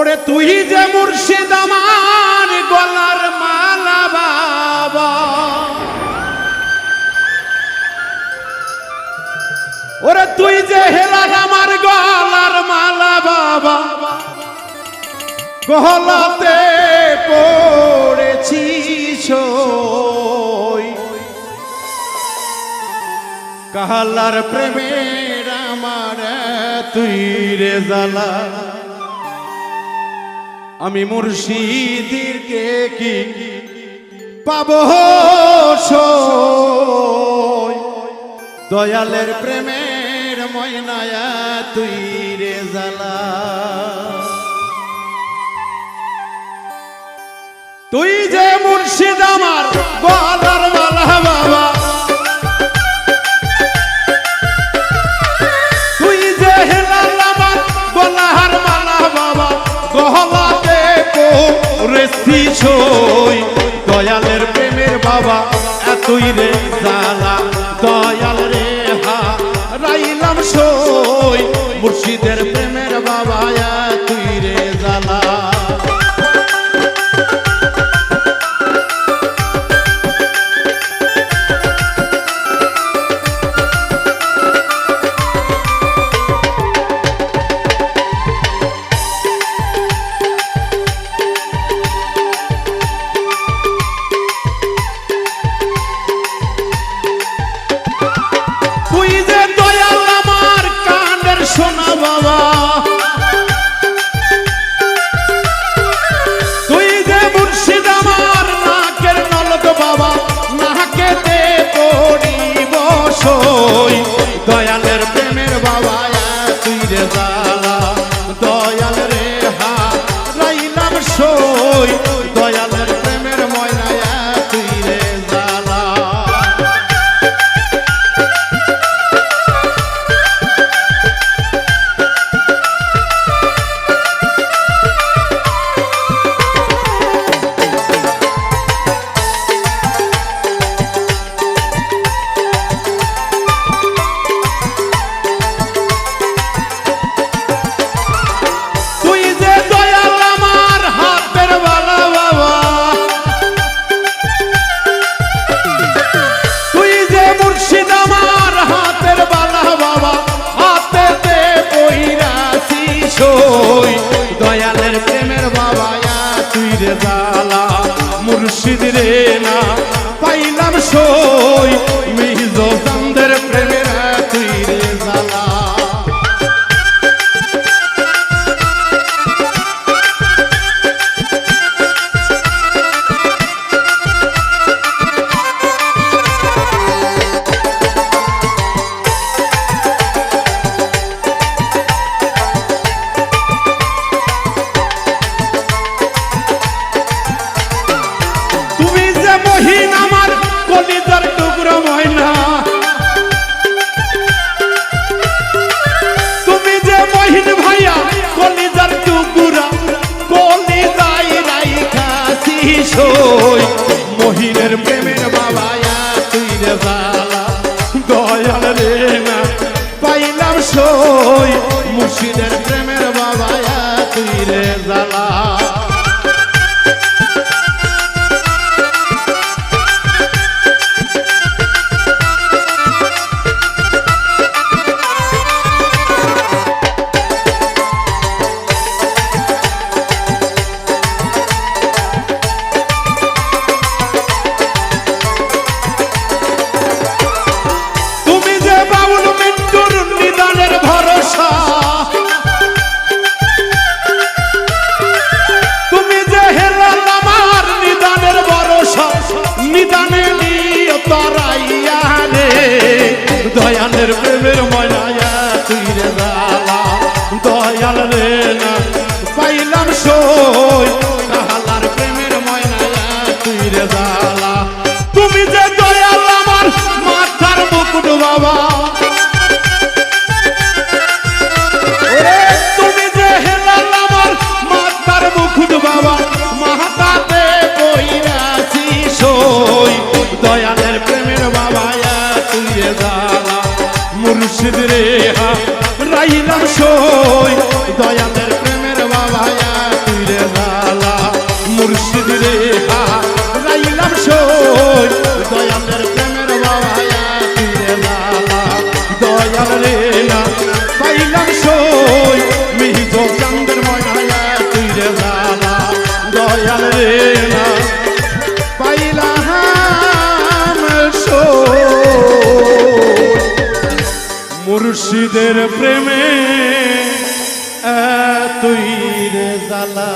ওরে তুই যে মুর্শিদ আমার গলার মালা বাবা। ওরে তুই যে হেলাল আমার গলার মালা বাবা। গলাতে পড়েছি কাহালার প্রেমের আমার তুই রে জ্বালা আমি মুর্শিদিরকে কি পাব দয়ালের প্রেমের ময়নায়া তুই রে জ্বালা তুই যে মুর্শিদ আমার গলার করেছি দয়ালের প্রেমের বাবা এতই রে জালা দয়াল রে হা। রাইলাম সই মুর্শিদের মুর্শিদ রে। দয়াল না। পাইলাম সই। কাহালার প্রেমের ময়নায়া তুই রে জালা তুমি যে দয়াল আমার মাথার মুকুট বাবা। তুমি যে হেলাল আমার মাথার মুকুট বাবা। সই। দয়ালের প্রেমের বাবা তুই রে জালা মুর্শিদ রে হা, রাইলাম সই। মুর্শিদের প্রেমে তুই রে জ্বালা।